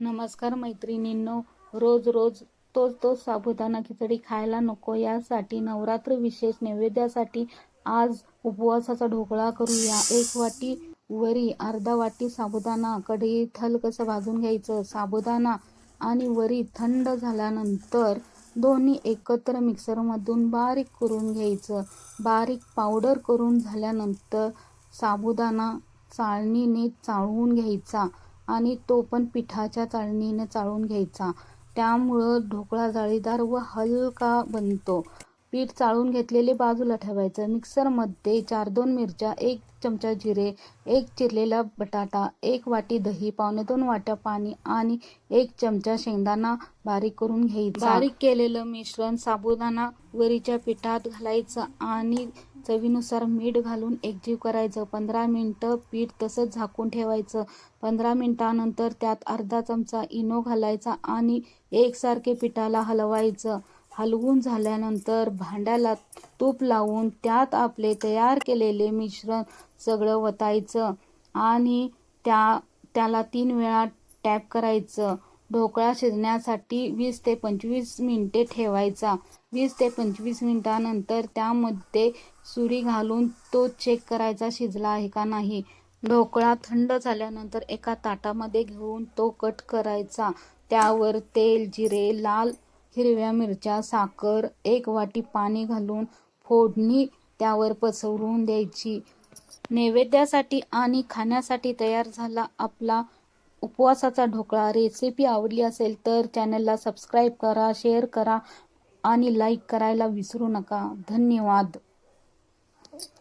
नमस्कार मैत्रिणींनो रोज रोज तोच तोच साबुदाणा खिचडी खायला नको यासाठी नवरात्र विशेष नैवेद्यासाठी आज उपवासाचा ढोकळा करूया. एक वाटी वरी अर्धा वाटी साबुदाणा कढईत हलकसं भाजून घ्यायचं? साबुदाणा आणि वरी थंड झाल्यानंतर दोन्ही एकत्र मिक्सरमधून बारीक करून घ्यायचं. बारीक पावडर करून झाल्यानंतर साबुदाणा चाळणीने चाळून घ्यायचा. आणि तो पण पिठाच्या चाळणीने चाळून घ्यायचा. त्यामुळं ढोकळा जाळीदार व हलका बनतो. पीठ चाळून घेतलेले बाजूला ठेवायचं. मिक्सरमध्ये चार दोन मिरच्या एक चमचा जिरे एक चिरलेला बटाटा एक वाटी दही पावणे दोन वाट्या पाणी आणि एक चमचा शेंगदाणा बारीक करून घ्यायचा. बारीक केलेलं मिश्रण साबुदाणा वरीच्या पिठात घालायचं आणि चवीनुसार मीठ घालून एकजीव करायचं. पंधरा मिनटं पीठ तसंच झाकून ठेवायचं. पंधरा मिनटानंतर त्यात अर्धा चमचा इनो घालायचा आणि एकसारखे पिठाला हलवायचं. हलवून झाल्यानंतर भांड्याला तूप लावून त्यात आपले तयार केलेले मिश्रण सगळं वतायचं आणि त्या त्याला तीन वेळा टॅप करायचं. ढोकळा शिजण्यासाठी वीस ते पंचवीस मिनटे ठेवायचा. वीस ते पंचवीस मिनटानंतर त्यामध्ये सुरी घालून तो चेक करायचा शिजला आहे का नाही. ढोकळा थंड झाल्यानंतर एका ताटामध्ये घेऊन तो कट करायचा. त्यावर तेल जिरे लाल हिरव्या मिरच्या साखर एक वाटी पाणी घालून फोडणी त्यावर पसरवून द्यायची. नैवेद्यासाठी आणि खाण्यासाठी तयार झाला आपला उपवासाचा ढोकळा रेसिपी आवडली असेल तर चॅनलला सबस्क्राईब करा शेअर करा आणि लाईक करायला विसरू नका. धन्यवाद.